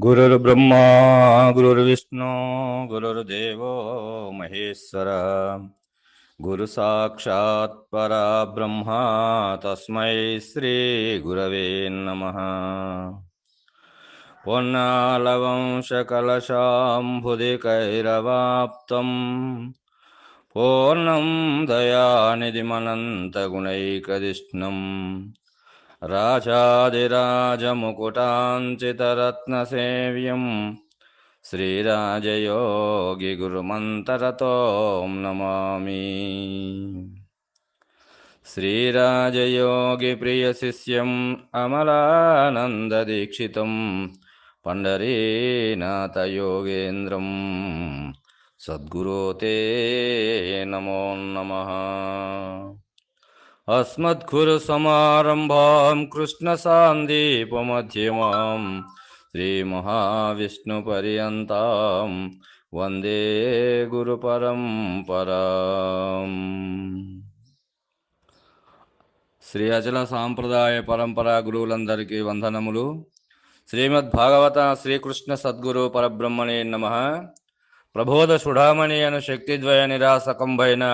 गुरुर्ब्रह्मा गुरुर्विष्णु गुरुर्देवो महेश्वर। गुरुसाक्षात् परब्रह्मा तस्मै श्रीगुरवे नमः। पुन्नालवंशकलशाम्भुदिकैरवाप्तम् पूर्णं दयानिधिमनन्तगुणैकदिष्णम् राजादिराजमुकुटाञ्चितरत्नसेव्यम् श्रीराजयोगिगुरुमन्तरतों नमामि श्रीराजयोगिप्रियशिष्यम् अमलानन्ददीक्षितं पण्डरीनाथयोगेन्द्रम् सद्गुरो ते नमो नमः अस्मद्गुरुसमारम्भां कृष्णसान्दीपमध्यमां श्रीमहाविष्णुपर्यन्तां वन्दे గురుపరంపరాం శ్రీ అచల సాంప్రదాయ పరంపర గురువులందరికీ వందనములు శ్రీమద్ భాగవత శ్రీకృష్ణ సద్గురు పరబ్రహ్మణే నమ ప్రబోధ సుడామణి అను శక్తిద్వయ నిరాసకంబైన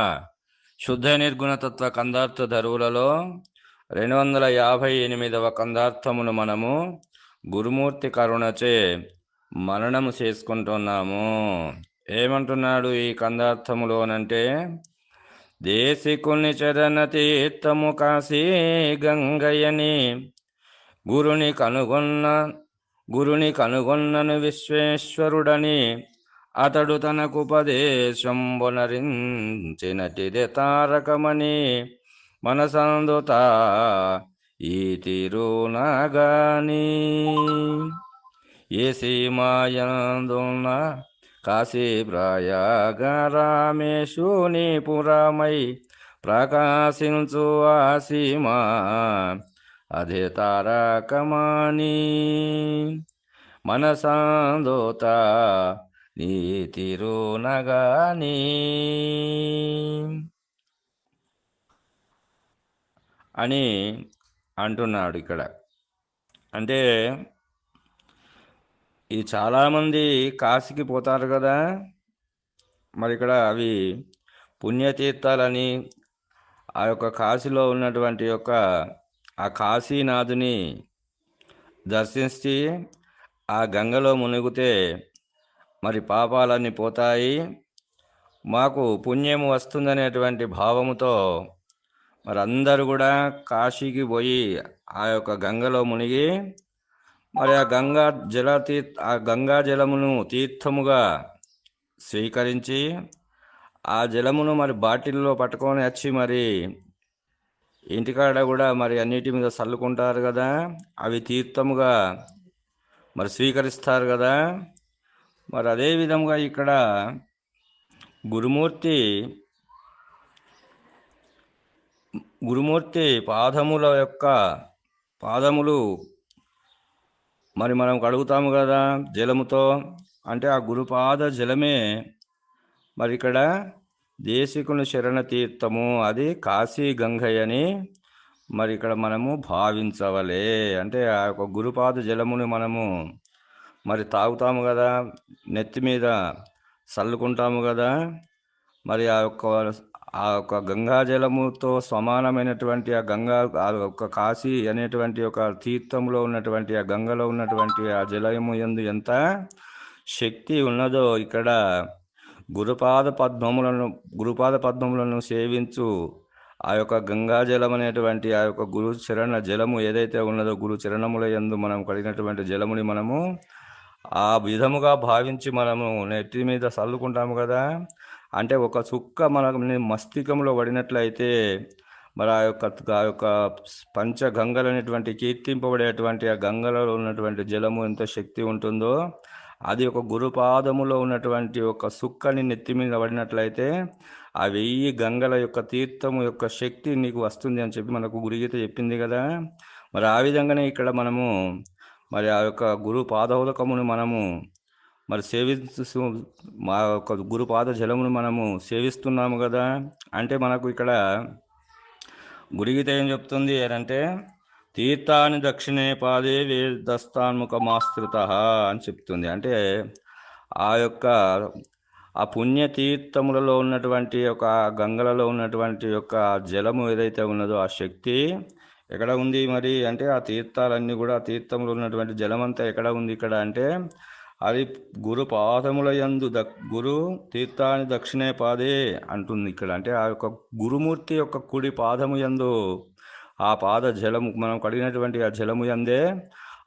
శుద్ధ నిర్గుణతత్వ కందార్థ ధరువులలో రెండు వందల యాభై ఎనిమిదవ కందార్థమును మనము గురుమూర్తి కరుణచే మననము చేసుకుంటున్నాము. ఏమంటున్నాడు ఈ కందార్థములోనంటే దేశికుని చరణ తీర్థము కాశీ గంగయ్యని గురుని కనుగొన్న గురుని కనుగొన్నను విశ్వేశ్వరుడని అతడు తనకు ఉపదేశంబునరించినటిదే తారకమని మనసందుత ఈ తిరునగాని. ఏ సీమాయందున్న కాశీ ప్రయాగ రామేశుని పురమై ప్రకాశించు ఆ సీమా అదే తారకమణి. మనసందుత నీతిరునగాని. అని అంటున్నాడు ఇక్కడ. అంటే ఇది చాలామంది కాశీకి పోతారు కదా. మరి ఇక్కడ అవి పుణ్యతీర్థాలని ఆ యొక్క కాశీలో ఉన్నటువంటి యొక్క ఆ కాశీనాథుని దర్శించి ఆ గంగలో మునిగితే మరి పాపాలన్నీ పోతాయి. మాకు పుణ్యం వస్తుందనేటువంటి భావముతో మరి అందరూ కూడా కాశీకి పోయి ఆ యొక్క గంగలో మునిగి మరి ఆ గంగా జల తీర్థ ఆ గంగా జలమును తీర్థముగా స్వీకరించి ఆ జలమును మరి బాటిల్లో పట్టుకొని వచ్చి మరి ఇంటికాడ కూడా మరి అన్నిటి మీద చల్లుకుంటారు కదా. అవి తీర్థముగా మరి స్వీకరిస్తారు కదా. మరి అదే విధంగా ఇక్కడ గురుమూర్తి గురుమూర్తి పాదముల యొక్క పాదములు మరి మనం కడుగుతాము కదా జలముతో. అంటే ఆ గురుపాద జలమే మరి ఇక్కడ దేశికుని శరణ తీర్థము అది కాశీ గంగయ్యని మరి ఇక్కడ మనము భావించవలే. అంటే ఆ యొక్క గురుపాద జలముని మనము మరి తాగుతాము కదా నెత్తి మీద చల్లుకుంటాము కదా మరి ఆ యొక్క ఆ యొక్క గంగా జలముతో సమానమైనటువంటి ఆ గంగా ఆ యొక్క కాశీ అనేటువంటి ఒక తీర్థంలో ఉన్నటువంటి ఆ గంగలో ఉన్నటువంటి ఆ జలము ఎందు ఎంత శక్తి ఉన్నదో ఇక్కడ గురుపాద పద్మములను గురుపాద పద్మములను సేవించు ఆ యొక్క గంగా జలం అనేటువంటి ఆ యొక్క గురు చరణ జలము ఏదైతే ఉన్నదో గురు చరణముల ఎందు మనం కడిగినటువంటి జలముని మనము ఆ విధముగా భావించి మనము నెత్తి మీద చల్లుకుంటాము కదా. అంటే ఒక చుక్క మన మస్తికంలో పడినట్లయితే మరి ఆ యొక్క ఆ యొక్క పంచ గంగలు అనేటువంటి కీర్తింపబడేటువంటి ఆ గంగలలో ఉన్నటువంటి జలము ఎంత శక్తి ఉంటుందో అది ఒక గురుపాదములో ఉన్నటువంటి ఒక సుక్కని నెత్తి మీద పడినట్లయితే ఆ వెయ్యి గంగల యొక్క తీర్థము యొక్క శక్తి నీకు వస్తుంది అని చెప్పి మనకు గురుగీత చెప్పింది కదా. మరి ఆ విధంగానే ఇక్కడ మనము మరి ఆ యొక్క గురు పాదోదకమును మనము మరి సేవిస్తూ మా యొక్క గురుపాద జలమును మనము సేవిస్తున్నాము కదా? అంటే మనకు ఇక్కడ గురుగీత ఏం చెప్తుంది అంటే తీర్థాన్ని దక్షిణే పాదే వేదస్థాన్ముఖమాశ్రిత అని చెప్తుంది. అంటే ఆ యొక్క ఆ పుణ్యతీర్థములలో ఉన్నటువంటి ఒక గంగలలో ఉన్నటువంటి యొక్క జలము ఏదైతే ఉన్నదో ఆ శక్తి ఎక్కడ ఉంది మరి అంటే ఆ తీర్థాలన్నీ కూడా ఆ తీర్థంలో ఉన్నటువంటి జలమంతా ఎక్కడ ఉంది ఇక్కడ అంటే అది గురు పాదముల యందు ద గురు తీర్థాన్ని దక్షిణే పాదే అంటుంది ఇక్కడ. అంటే ఆ యొక్క గురుమూర్తి యొక్క కుడి పాదము యందు ఆ పాద జలము మనం కడిగినటువంటి ఆ జలము యందే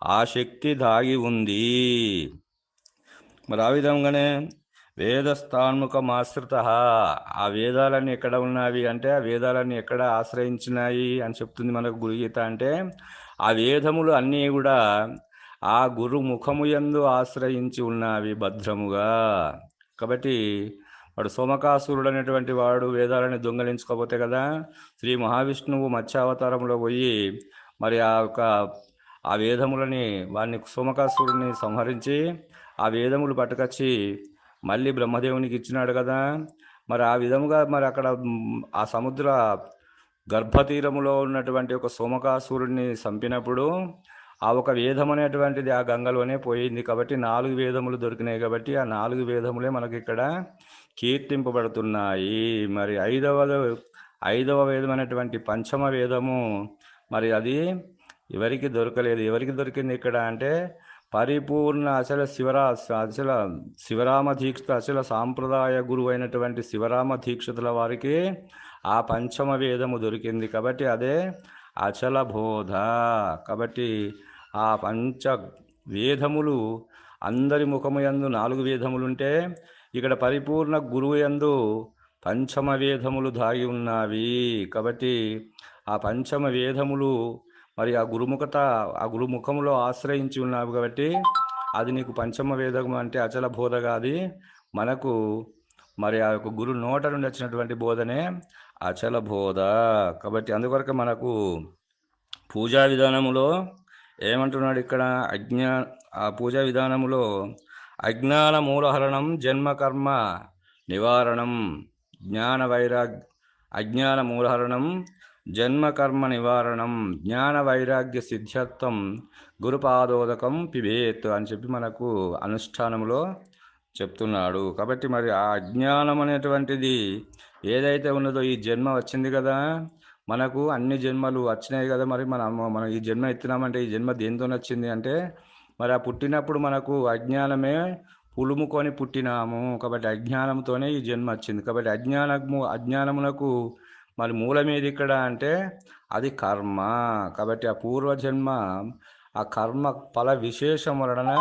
ఆ శక్తి దాగి ఉంది. మరి ఆ విధంగానే వేదస్థాన్ముఖమాశ్రిత. ఆ వేదాలన్నీ ఎక్కడ ఉన్నవి అంటే ఆ వేదాలన్నీ ఎక్కడ ఆశ్రయించినాయి అని చెప్తుంది మనకు గురుగీత అంటే ఆ వేదములు అన్నీ కూడా ఆ గురు ముఖము ఎందు ఆశ్రయించి ఉన్నవి భద్రముగా. కాబట్టి వాడు సోమకాసురుడు అనేటువంటి వాడు వేదాలని దొంగలించుకోపోతే కదా శ్రీ మహావిష్ణువు మత్స్యావతారంలో పోయి మరి ఆ యొక్క ఆ వేదములని వాడిని సోమకాసురుడిని సంహరించి ఆ వేదములు పట్టుకొచ్చి మళ్ళీ బ్రహ్మదేవునికి ఇచ్చినాడు కదా. మరి ఆ విధముగా మరి అక్కడ ఆ సముద్ర గర్భతీరములో ఉన్నటువంటి ఒక సోమకాసురుడిని చంపినప్పుడు ఆ ఒక వేదం అనేటువంటిది ఆ గంగలోనే పోయింది కాబట్టి నాలుగు వేదములు దొరికినాయి కాబట్టి ఆ నాలుగు వేదములే మనకి ఇక్కడ కీర్తింపబడుతున్నాయి. మరి ఐదవ ఐదవ వేదం అనేటువంటి పంచమ వేదము మరి అది ఎవరికి దొరకలేదు. ఎవరికి దొరికింది ఇక్కడ అంటే పరిపూర్ణ అచల శివరా అచల శివరామ దీక్షిత అచల సాంప్రదాయ గురువు అయినటువంటి శివరామ దీక్షితుల వారికి ఆ పంచమ వేదము దొరికింది. కాబట్టి అదే అచల బోధ. కాబట్టి ఆ పంచ వేదములు అందరి ముఖము యందు నాలుగు వేదములుంటే ఇక్కడ పరిపూర్ణ గురువు యందు పంచమ వేదములు దాగి ఉన్నవి. కాబట్టి ఆ పంచమ వేదములు మరి ఆ గురుముఖత ఆ గురుముఖంలో ఆశ్రయించి ఉన్నావు కాబట్టి అది నీకు పంచమ వేదము అంటే అచల బోధగా అది మనకు మరి ఆ యొక్క గురు నోట నుండి వచ్చినటువంటి బోధనే అచల బోధ. కాబట్టి అందువరకు మనకు పూజా విధానములో ఏమంటున్నాడు ఇక్కడ? అజ్ఞా ఆ పూజా విధానములో అజ్ఞాన మూలహరణం జన్మకర్మ నివారణం జ్ఞాన వైరాగ్ అజ్ఞాన మూలహరణం జన్మకర్మ నివారణం జ్ఞాన వైరాగ్య సిద్ధ్యత్వం గురుపాదోదకం పిబేత్ అని చెప్పి మనకు అనుష్ఠానంలో చెప్తున్నాడు. కాబట్టి మరి ఆ అజ్ఞానం అనేటువంటిది ఏదైతే ఉన్నదో ఈ జన్మ వచ్చింది కదా మనకు అన్ని జన్మలు వచ్చినాయి కదా మరి మన మనం ఈ జన్మ ఎత్తినామంటే ఈ జన్మ దేనితో వచ్చింది అంటే మరి ఆ పుట్టినప్పుడు మనకు అజ్ఞానమే పులుముకొని పుట్టినాము. కాబట్టి అజ్ఞానంతోనే ఈ జన్మ వచ్చింది. కాబట్టి అజ్ఞానము అజ్ఞానమునకు మరి మూలమేది ఇక్కడ అంటే అది కర్మ. కాబట్టి ఆ పూర్వజన్మ ఆ కర్మ ఫల విశేషం వలన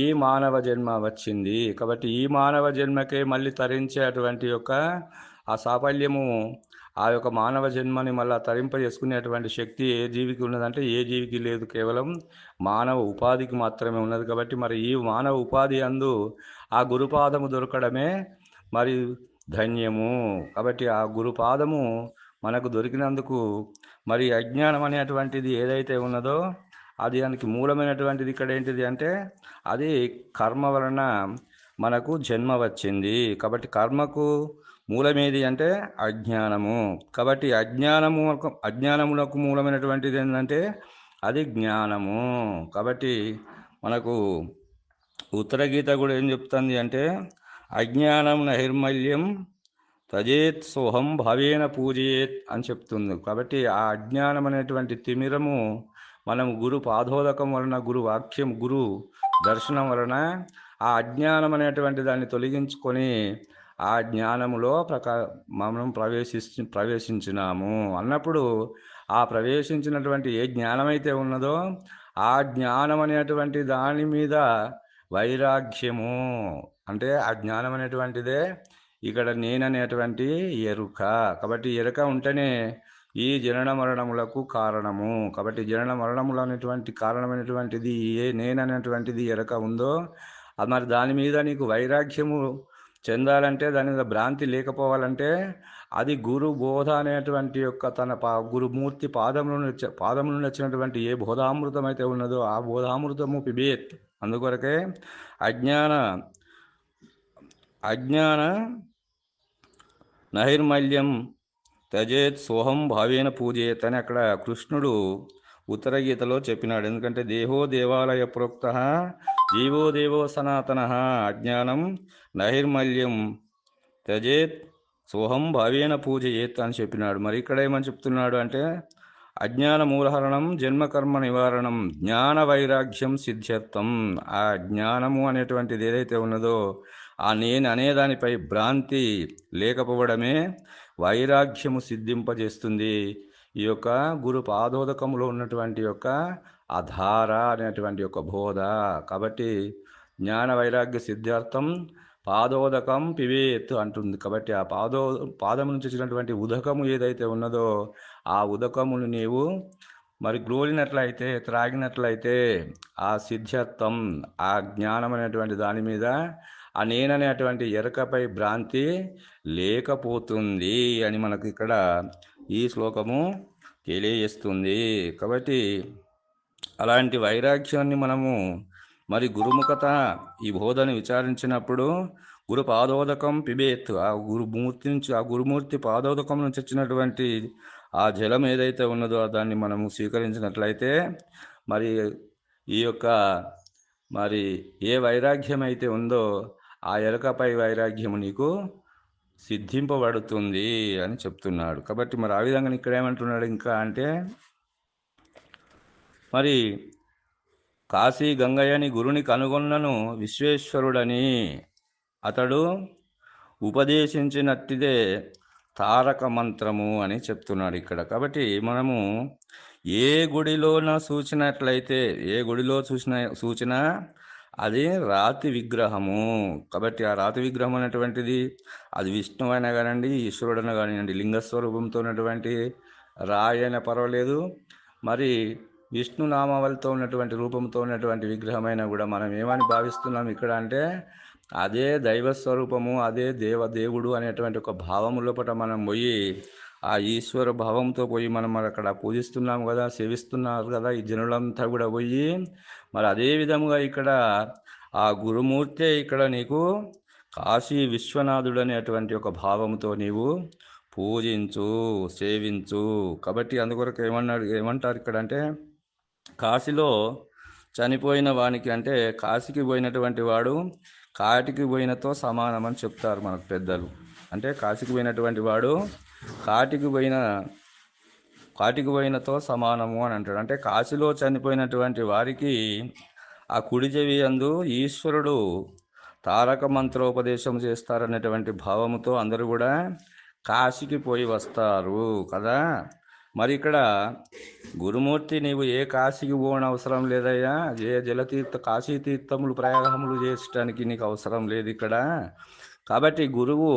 ఈ మానవ జన్మ వచ్చింది. కాబట్టి ఈ మానవ జన్మకే మళ్ళీ తరించేటువంటి యొక్క ఆ సాఫల్యము ఆ యొక్క మానవ జన్మని మళ్ళీ తరింపజేసుకునేటువంటి శక్తి ఏ జీవికి ఉన్నదంటే ఏ జీవికి లేదు. కేవలం మానవ ఉపాధికి మాత్రమే ఉన్నది. కాబట్టి మరి ఈ మానవ ఉపాధి అందు ఆ గురుపాదము దొరకడమే మరి ధన్యము. కాబట్టి ఆ గురుపాదము మనకు దొరికినందుకు మరి అజ్ఞానం అనేటువంటిది ఏదైతే ఉన్నదో అది దానికి మూలమైనటువంటిది ఇక్కడ ఏంటిది అంటే అది కర్మ వలన మనకు జన్మ వచ్చింది. కాబట్టి కర్మకు మూలమేది అంటే అజ్ఞానము. కాబట్టి అజ్ఞానము అజ్ఞానములకు మూలమైనటువంటిది ఏంటంటే అది జ్ఞానము. కాబట్టి మనకు ఉత్తర గీత కూడా ఏం చెప్తుంది అంటే అజ్ఞానం నైర్మల్యం తజేత్ సోహం భావేన పూజయేత్ అని చెప్తుంది. కాబట్టి ఆ అజ్ఞానం అనేటువంటి తిమిరము మనం గురు పాదోదకం వలన గురు వాక్యం గురు దర్శనం వలన ఆ అజ్ఞానం అనేటువంటి దాన్ని తొలగించుకొని ఆ జ్ఞానములో ప్రకా మనం ప్రవేశించి ప్రవేశించినాము. అన్నప్పుడు ఆ ప్రవేశించినటువంటి ఏ జ్ఞానమైతే ఉన్నదో ఆ జ్ఞానం అనేటువంటి దాని మీద వైరాగ్యము. అంటే ఆ జ్ఞానం అనేటువంటిదే ఇక్కడ నేననేటువంటి ఎరుక. కాబట్టి ఎరుక ఉంటేనే ఈ జనన మరణములకు కారణము. కాబట్టి జనన మరణములు అనేటువంటి కారణమైనటువంటిది ఏ నేననేటువంటిది ఎరక ఉందో అది మరి దాని మీద నీకు వైరాగ్యము చెందాలంటే దాని మీద భ్రాంతి లేకపోవాలంటే అది గురు బోధ అనేటువంటి యొక్క తన పా గురుమూర్తి పాదములు పాదములు నచ్చినటువంటి ఏ బోధామృతం అయితే ఉన్నదో ఆ బోధామృతము పిబేత్. అందుకొరకే అజ్ఞాన అజ్ఞాన నైర్మల్యం తజేత్ సోహం భావేన పూజేత్ అని అక్కడ కృష్ణుడు ఉత్తర గీతలో చెప్పినాడు. ఎందుకంటే దేహో దేవాలయ ప్రోక్త జీవో దేవో సనాతన అజ్ఞానం నైర్మల్యం త్యజేత్ సోహం భావేన పూజయేత్ అని చెప్పినాడు. మరి ఇక్కడ ఏమని చెప్తున్నాడు అంటే అజ్ఞాన మూలహరణం జన్మకర్మ నివారణం జ్ఞాన వైరాగ్యం సిద్ధ్యర్థం. ఆ జ్ఞానము అనేటువంటిది ఏదైతే ఉన్నదో ఆ నేను అనేదానిపై భ్రాంతి లేకపోవడమే వైరాగ్యము సిద్ధింపజేస్తుంది. ఈ యొక్క గురు పాదోదకములో ఉన్నటువంటి యొక్క అధార అనేటువంటి యొక్క బోధ. కాబట్టి జ్ఞాన వైరాగ్య సిద్ధార్థం పాదోదకం పివేత్ అంటుంది. కాబట్టి ఆ పాదో పాదం నుంచి వచ్చినటువంటి ఉదకము ఏదైతే ఉన్నదో ఆ ఉదకమును నీవు మరి గ్రోలినట్లయితే త్రాగినట్లయితే ఆ సిద్ధార్థం ఆ జ్ఞానం అనేటువంటి దాని మీద ఆ నేననేటువంటి ఎరకపై భ్రాంతి లేకపోతుంది అని మనకు ఇక్కడ ఈ శ్లోకము తెలియజేస్తుంది. కాబట్టి అలాంటి వైరాగ్యాన్ని మనము మరి గురుముఖత ఈ బోధను విచారించినప్పుడు గురు పాదోదకం పిబేత్ ఆ గురుమూర్తి నుంచి ఆ గురుమూర్తి పాదోదకం నుంచి వచ్చినటువంటి ఆ జలం ఏదైతే ఉన్నదో దాన్ని మనము స్వీకరించినట్లయితే మరి ఈ యొక్క మరి ఏ వైరాగ్యం అయితే ఉందో ఆ ఎలుకపై వైరాగ్యము నీకు సిద్ధింపబడుతుంది అని చెప్తున్నాడు. కాబట్టి మరి ఆ విధంగా ఇక్కడ ఏమంటున్నాడు ఇంకా అంటే మరి కాశీ గంగయ్యని గురుని కనుగొన్నను విశ్వేశ్వరుడని అతడు ఉపదేశించినట్టిదే తారక మంత్రము అని చెప్తున్నాడు ఇక్కడ. కాబట్టి మనము ఏ గుడిలోన సూచినట్లయితే ఏ గుడిలో చూసిన సూచన అది రాతి విగ్రహము. కాబట్టి ఆ రాతి విగ్రహం అనేటువంటిది అది విష్ణువు అయినా కానివ్వండి ఈశ్వరుడైనా కానివ్వండి లింగస్వరూపంతో ఉన్నటువంటి రాయి అయినా పర్వాలేదు. మరి విష్ణు నామావళితో ఉన్నటువంటి రూపంతో ఉన్నటువంటి విగ్రహమైనా కూడా మనం ఏమని భావిస్తున్నాం ఇక్కడ అంటే అదే దైవ స్వరూపము అదే దేవ దేవుడు అనేటువంటి ఒక భావము లోపల మనం పోయి ఆ ఈశ్వర భావంతో పోయి మనం మరి అక్కడ పూజిస్తున్నాం కదా సేవిస్తున్నారు కదా ఈ జనులంతా కూడా పోయి మరి అదే విధముగా ఇక్కడ ఆ గురుమూర్తే ఇక్కడ నీకు కాశీ విశ్వనాథుడు అనేటువంటి ఒక భావంతో నీవు పూజించు సేవించు. కాబట్టి అందుకొరకు ఏమన్నాడు ఏమంటారు ఇక్కడ అంటే కాశీలో చనిపోయిన వానికి అంటే కాశీకి పోయినటువంటి వాడు కాటికి పోయినతో సమానమని చెప్తారు మనకు పెద్దలు. అంటే కాశీకి పోయినటువంటి వాడు కాటికి పోయిన కాటికి పోయినతో సమానము అని అంటాడు. అంటే కాశీలో చనిపోయినటువంటి వారికి ఆ కుడి చెవి అందు ఈశ్వరుడు తారక మంత్రోపదేశం చేస్తారనేటువంటి భావముతో అందరూ కూడా కాశీకి పోయి వస్తారు కదా. మరి ఇక్కడ గురుమూర్తి నీవు ఏ కాశీకి పోవడం అవసరం లేదయ్యా? ఏ జలతీర్థ కాశీ తీర్థములు ప్రయాగములు చేసడానికి నీకు అవసరం లేదు ఇక్కడ. కాబట్టి గురువు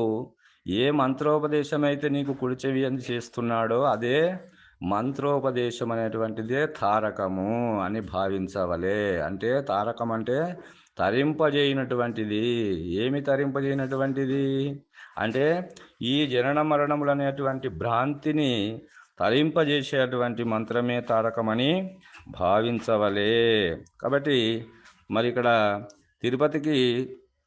ఏ మంత్రోపదేశం అయితే నీకు కుడిచెవి అని చేస్తున్నాడో అదే మంత్రోపదేశం అనేటువంటిదే తారకము అని భావించవలే. అంటే తారకం అంటే తరింపజేయనటువంటిది. ఏమి తరింపజేయనటువంటిది? అంటే ఈ జనన మరణములు అనేటువంటి భ్రాంతిని తరింపజేసేటువంటి మంత్రమే తారకమని భావించవలే. కాబట్టి మరి ఇక్కడ తిరుపతికి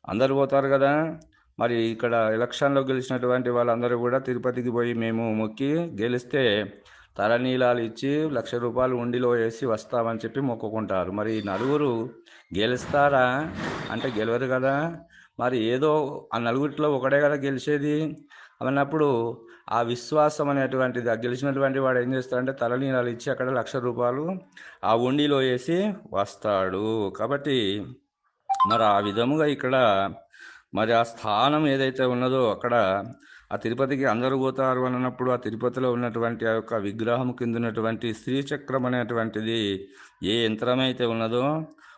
అందరు పోతారు కదా? మరి ఇక్కడ ఎలక్షన్లో గెలిచినటువంటి వాళ్ళందరూ కూడా తిరుపతికి పోయి మేము మొక్కి గెలిస్తే తలనీలాలు ఇచ్చి లక్ష రూపాయలు ఉండిలో వేసి వస్తామని చెప్పి మొక్కుకుంటారు. మరి నలుగురు గెలుస్తారా? అంటే గెలవరు కదా. మరి ఏదో ఆ నలుగురిలో ఒకడే కదా గెలిచేది. అన్నప్పుడు ఆ విశ్వాసం అనేటువంటిది ఆ గెలిచినటువంటి వాడు ఏం చేస్తాడంటే తలనీలాలు ఇచ్చి అక్కడ లక్ష రూపాయలు ఆ ఉండిలో వేసి వస్తాడు. కాబట్టి మరి ఆ విధముగా ఇక్కడ మరి ఆ స్థానం ఏదైతే ఉన్నదో అక్కడ ఆ తిరుపతికి అందరూ పోతారు అన్నప్పుడు ఆ తిరుపతిలో ఉన్నటువంటి ఆ యొక్క విగ్రహం కింద ఉన్నటువంటి శ్రీచక్రం అనేటువంటిది ఏ యంత్రమైతే ఉన్నదో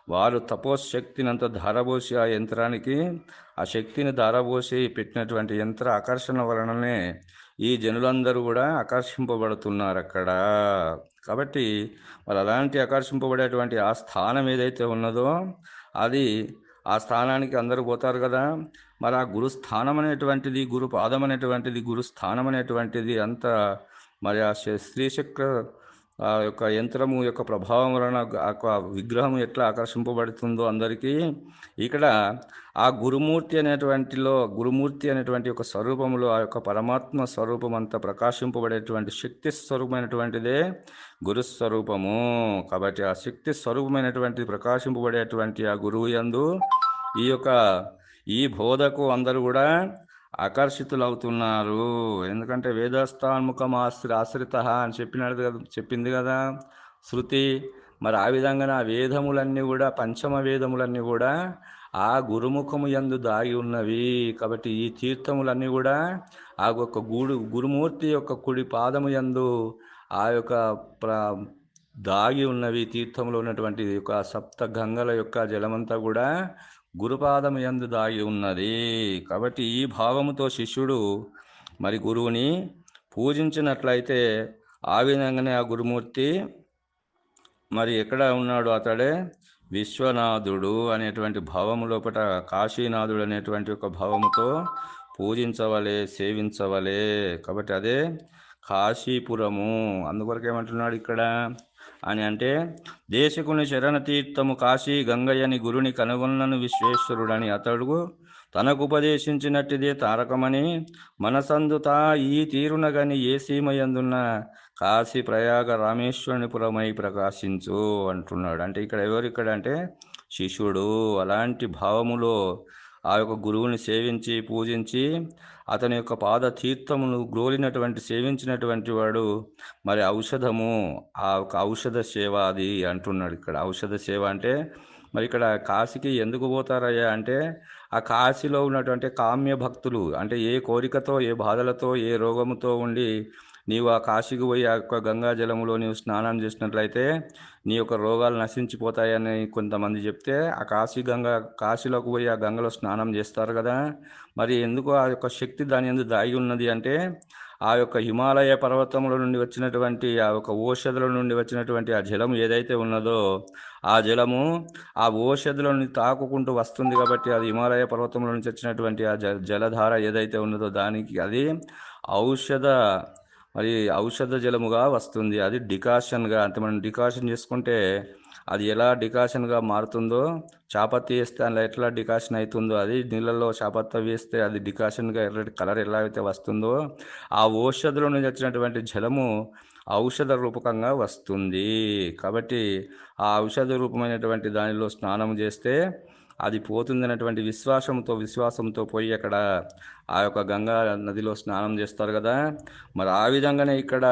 వారు తపోశక్తిని అంత ధారబోసి ఆ యంత్రానికి ఆ శక్తిని ధారబోసి పెట్టినటువంటి యంత్ర ఆకర్షణ వలననే ఈ జనులందరూ కూడా ఆకర్షింపబడుతున్నారు అక్కడ. కాబట్టి మరి అలాంటి ఆకర్షింపబడేటువంటి ఆ స్థానం ఏదైతే ఉన్నదో అది ఆ స్థానానికి అందరూ పోతారు కదా. మరి ఆ గురుస్థానం అనేటువంటిది గురు పాదం అనేటువంటిది గురుస్థానం అనేటువంటిది అంత మరి ఆ శ- శ్రీచక్ర ఆ యొక్క యంత్రము యొక్క ప్రభావం వలన ఆ యొక్క విగ్రహం ఎట్లా ఆకర్షింపబడుతుందో అందరికీ ఇక్కడ ఆ గురుమూర్తి అనేటువంటిలో గురుమూర్తి అనేటువంటి ఒక స్వరూపములో ఆ యొక్క పరమాత్మ స్వరూపం అంతా ప్రకాశింపబడేటువంటి శక్తి స్వరూపమైనటువంటిదే గురుస్వరూపము. కాబట్టి ఆ శక్తి స్వరూపమైనటువంటి ప్రకాశింపబడేటువంటి ఆ గురువు యందు ఈ యొక్క ఈ బోధకు అందరూ కూడా ఆకర్షితులవుతున్నారు. ఎందుకంటే వేదస్థాన్ముఖం ఆశ్రి ఆశ్రిత అని చెప్పినాడు కదా చెప్పింది కదా శృతి. మరి ఆ విధంగా ఆ వేదములన్నీ కూడా పంచమ వేదములన్నీ కూడా ఆ గురుముఖము యందు దాగి ఉన్నవి. కాబట్టి ఈ తీర్థములన్నీ కూడా ఆ యొక్క గుడు గురుమూర్తి యొక్క కుడి పాదము యందు ఆ యొక్క ప్ర దాగి ఉన్నవి. తీర్థంలో ఉన్నటువంటి యొక్క సప్త గంగల యొక్క జలమంతా కూడా గురుపాదము యందు దాగి ఉన్నది కాబట్టి ఈ భావముతో శిష్యుడు మరి గురువుని పూజించినట్లయితే ఆ విధంగానే ఆ గురుమూర్తి మరి ఎక్కడ ఉన్నాడు అతడే? విశ్వనాథుడు అనేటువంటి భావము లోపల కాశీనాథుడు అనేటువంటి ఒక భావముతో పూజించవలే సేవించవలే. కాబట్టి అదే కాశీపురము. అందుకొరకు ఏమంటున్నాడు ఇక్కడ? అని అంటే దేశకుని శరణ తీర్థము కాశీ గంగయ్యని గురుని కనుగొన్నను విశ్వేశ్వరుడని అతడు తనకు ఉపదేశించినట్టిదే తారకమని మనసందుతా ఈ తీరునగని ఏ సీమయందున్న కాశీ ప్రయాగ రామేశ్వరుని పురమై ప్రకాశించు అంటున్నాడు. అంటే ఇక్కడ ఎవరు ఇక్కడ అంటే శిష్యుడు. అలాంటి భావములో ఆ యొక్క గురువుని సేవించి పూజించి అతని యొక్క పాద తీర్థమును గ్రోలినటువంటి సేవించినటువంటి వాడు మరి ఔషధము ఆ యొక్క ఔషధ సేవ అది అంటున్నాడు ఇక్కడ. ఔషధ సేవ అంటే మరి ఇక్కడ కాశీకి ఎందుకు పోతారయ్యా అంటే ఆ కాశీలో ఉన్నటువంటి కామ్య భక్తులు అంటే ఏ కోరికతో ఏ బాధలతో ఏ రోగముతో ఉండి నీవు ఆ కాశీకి పోయి ఆ యొక్క గంగా జలములో నీవు స్నానం చేసినట్లయితే నీ యొక్క రోగాలు నశించిపోతాయని కొంతమంది చెప్తే ఆ కాశీ గంగ కాశీలోకి పోయి ఆ గంగలో స్నానం చేస్తారు కదా. మరి ఎందుకు ఆ యొక్క శక్తి దాని ఎందుకు దాగి ఉన్నది అంటే ఆ యొక్క హిమాలయ పర్వతముల నుండి వచ్చినటువంటి ఆ యొక్క ఔషధుల నుండి వచ్చినటువంటి ఆ జలం ఏదైతే ఉన్నదో ఆ జలము ఆ ఓషధులను తాకుకుంటూ వస్తుంది కాబట్టి అది హిమాలయ పర్వతముల నుంచి వచ్చినటువంటి ఆ జ జలధార ఏదైతే ఉన్నదో దానికి అది ఔషధ మరి ఔషధ జలముగా వస్తుంది. అది డికాషన్గా అంటే మనం డికాషన్ చేసుకుంటే అది ఎలా డికాషన్గా మారుతుందో చాపత్తి వేస్తే అందులో ఎట్లా డికాషన్ అవుతుందో అది నీళ్ళల్లో చాపత్త వేస్తే అది డికాషన్గా ఎర్రటి కలర్ ఎలా అయితే వస్తుందో ఆ ఔషధుల నుంచి వచ్చినటువంటి జలము ఔషధ రూపకంగా వస్తుంది. కాబట్టి ఆ ఔషధ రూపమైనటువంటి దానిలో స్నానం చేస్తే అది పోతుందనేటువంటి విశ్వాసంతో విశ్వాసంతో పోయి అక్కడ ఆ యొక్క గంగా నదిలో స్నానం చేస్తారు కదా. మరి ఆ విధంగానే ఇక్కడ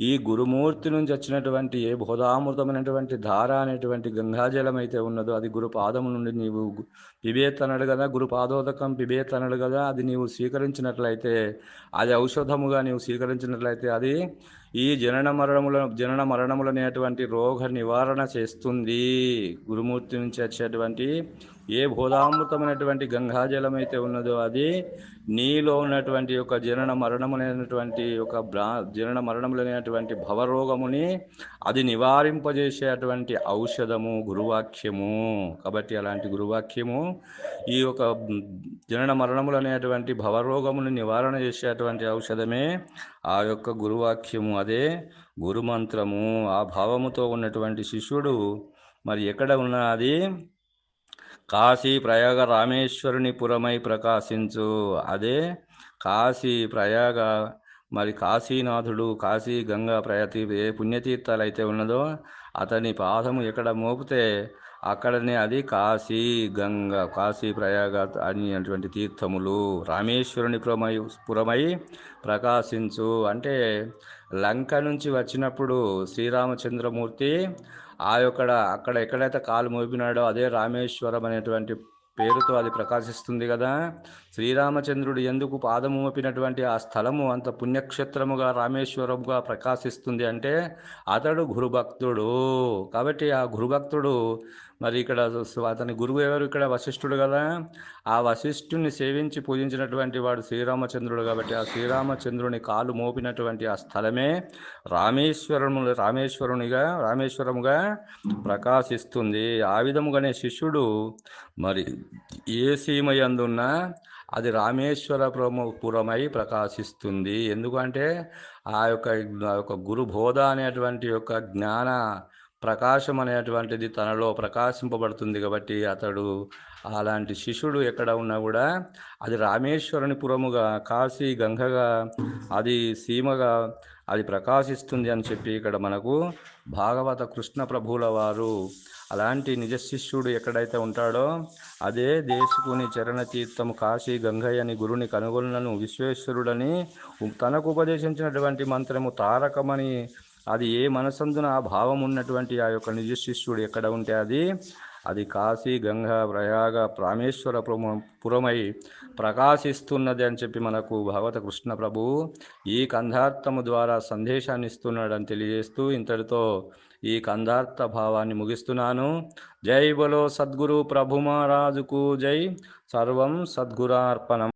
ఈ గురుమూర్తి నుంచి వచ్చినటువంటి ఏ బోధామృతమైనటువంటి ధార అనేటువంటి గంగాజలం అయితే ఉన్నదో అది గురుపాదం నుండి నీవు పిబేత్ అన్నాడు కదా గురుపాదోదకం పిబేత్ అన్నాడు కదా అది నీవు స్వీకరించినట్లయితే అది ఔషధముగా నీవు స్వీకరించినట్లయితే అది ఈ జనన మరణముల జనన మరణములనేటువంటి రోగ నివారణ చేస్తుంది. గురుమూర్తి నుంచి వచ్చేటువంటి ఏ బోధామృతమైనటువంటి గంగాజలం అయితే ఉన్నదో అది నీలో ఉన్నటువంటి యొక్క జీర్ణ మరణములైనటువంటి ఒక బ్రా జీర్ణ మరణములైనటువంటి భవరోగముని అది నివారింపజేసేటువంటి ఔషధము గురువాక్యము. కాబట్టి అలాంటి గురువాక్యము ఈ యొక్క జీర్ణ మరణములు అనేటువంటి భవరోగముని నివారణ చేసేటువంటి ఔషధమే ఆ యొక్క గురువాక్యము. అదే గురుమంత్రము. ఆ భావముతో ఉన్నటువంటి శిష్యుడు మరి ఎక్కడ ఉన్నది కాశీ ప్రయాగ రామేశ్వరుని పురమై ప్రకాశించు. అదే కాశీ ప్రయాగ మరి కాశీనాథుడు కాశీ గంగా ప్రయతి ఏ పుణ్యతీర్థాలు అయితే ఉన్నదో అతని పాదము ఎక్కడ మోపితే అక్కడనే అది కాశీ గంగ కాశీ ప్రయాగ అనేటువంటి తీర్థములు. రామేశ్వరుని పురమై పురమై ప్రకాశించు. అంటే లంక నుంచి వచ్చినప్పుడు శ్రీరామచంద్రమూర్తి ఆ యొక్క అక్కడ ఎక్కడైతే కాలు మోపినాడో అదే రామేశ్వరం అనేటువంటి పేరుతో అది ప్రకాశిస్తుంది కదా. శ్రీరామచంద్రుడు ఎందుకు పాదము మోపినటువంటి ఆ స్థలము అంత పుణ్యక్షేత్రముగా రామేశ్వరముగా ప్రకాశిస్తుంది అంటే అతడు గురుభక్తుడు. కాబట్టి ఆ గురుభక్తుడు మరి ఇక్కడ అతని గురువు ఎవరు ఇక్కడ? వశిష్ఠుడు కదా. ఆ వశిష్ఠుని సేవించి పూజించినటువంటి వాడు శ్రీరామచంద్రుడు కాబట్టి ఆ శ్రీరామచంద్రుని కాలు మోపినటువంటి ఆ స్థలమే రామేశ్వరము రామేశ్వరునిగా రామేశ్వరముగా ప్రకాశిస్తుంది. ఆ విధముగానే శిష్యుడు మరి ఏ సీమయందున్నా అది రామేశ్వర పురమై ప్రకాశిస్తుంది. ఎందుకంటే ఆ యొక్క ఆ యొక్క గురు బోధ అనేటువంటి యొక్క జ్ఞాన ప్రకాశం అనేటువంటిది తనలో ప్రకాశింపబడుతుంది కాబట్టి అతడు అలాంటి శిష్యుడు ఎక్కడ ఉన్నా కూడా అది రామేశ్వరుని పురముగా కాశీ గంగగా అది సీమగా అది ప్రకాశిస్తుంది అని చెప్పి ఇక్కడ మనకు భాగవత కృష్ణ ప్రభువుల వారు అలాంటి నిజ శిష్యుడు ఎక్కడైతే ఉంటాడో అదే దేశకుని చరణ తీర్థము కాశీ గంగయ్యని గురుని కనుగొలను విశ్వేశ్వరుడని తనకు ఉపదేశించినటువంటి మంత్రము తారకమని అది ఏ మనసందున ఆ భావం ఉన్నటువంటి ఆ యొక్క నిజ శిష్యుడు ఎక్కడ ఉంటే అది అది కాశీ గంగా ప్రయాగ రామేశ్వర పురమై ప్రకాశిస్తున్నది అని చెప్పి మనకు భగవత కృష్ణ ప్రభు ఈ కంధార్థము ద్వారా సందేశాన్ని ఇస్తున్నాడని తెలియజేస్తూ ఇంతటితో ఈ కందార్థ భావాన్ని ముగిస్తున్నాను. జై బలో సద్గురు ప్రభు మహారాజుకు జై. సర్వం సద్గురార్పణం.